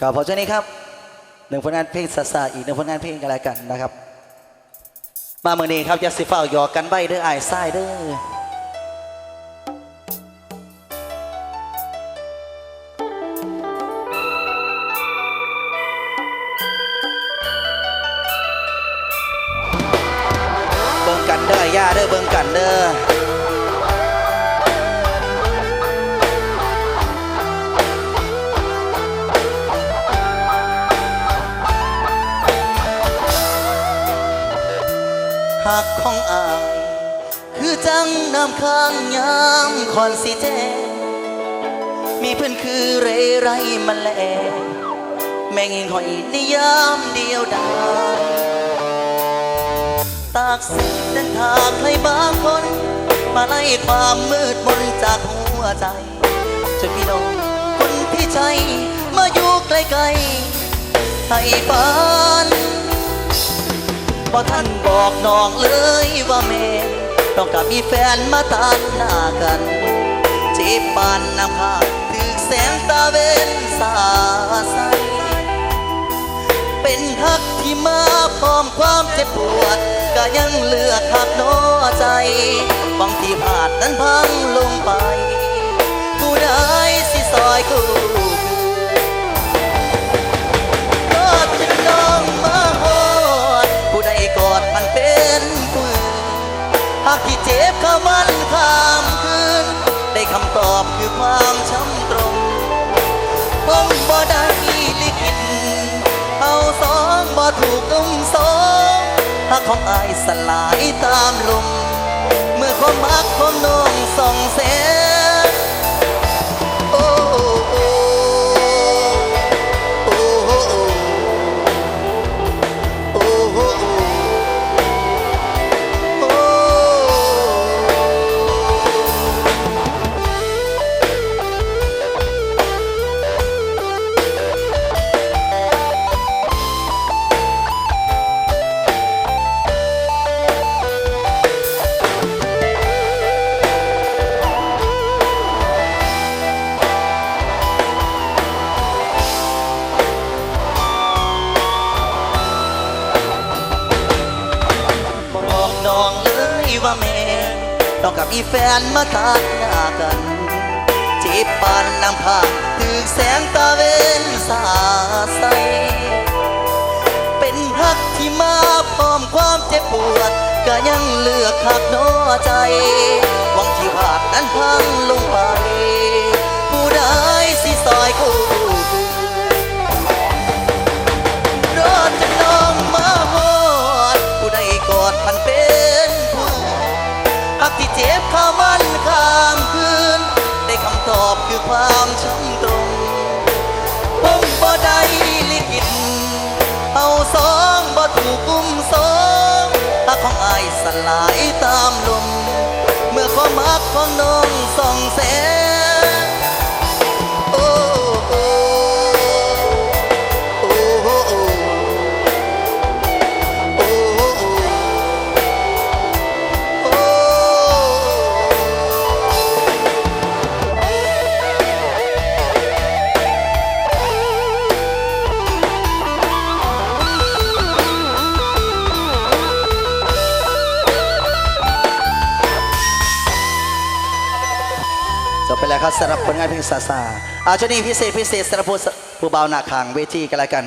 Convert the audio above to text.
ก็พราะฉะนี้ครับหนึ่งผลงานเพลงซาซาอีกหนึ่งผลงานเพลงกันแล้วกันนะครับ มาเมื่อนี้ครับจะสิเฝ้าหยอกกันใบเด้อไอ้ายไส้เด้อเบิ่งกันเด้อย่าเด้อเบิ่งกันเด้อ หักของอาย คือจังน้ำค้างยามคอนสิเจมีเพื่อนคือเรไรมาแลแม่งิงหอยในยามเดียวดายตากสินเดินทางใครบางคน มาไล่ความมืดมนจากหัวใจจนพี่น้องคนที่ใจมาอยู่ใกล้ๆให้ฝัน บ่ท่านบอกน้องเลยว่าแม่ต้องกับมีแฟนมาตามหน้ากันจีบปานน้ำพาถึกแสงตาเวนสาใสเป็นฮักที่มาพร้อมความเจ็บปวด ก็ยังเลือกหักน้อใจบางที่าดนั้นพังลงไป ผู้ใดสิซอยกู กที่เจ็บข้ามันข้ามคืน ได้คำตอบคือความช้ำตรงผมบ่ได้ลิขิตเอาสองบ่ถูกตุ้มสองหักของอายสลายตามลมเมื่อความรักความน้องส่องแสง น้องกับอีแฟนมาตัดหน้ากันจีบปานนำข้างถึงแสงตาเวนสาใส เป็นฮักที่มาพร้อมความเจ็บปวด ก็ยังเลือกหักน้อใจ หวังที่พลาดนั้นพังลงไป ผู้ใดสิซอยคู่ กที่เจ็บข้ามันข้ามคืน ได้คำตอบคือความช้ำตรงผมบ่ได้ลิขิตเอาสองบ่ถูกกุ้มสองตาของอายสลายตามลม เมื่อความรักของน้องส่องแสง บไปแล้วครับสำหรับผลงานเพลงซาซาอาชนีพิเศษพิเศษสำหรับผู้ผู้เบาหนักขางเวทีกันแล้วกัน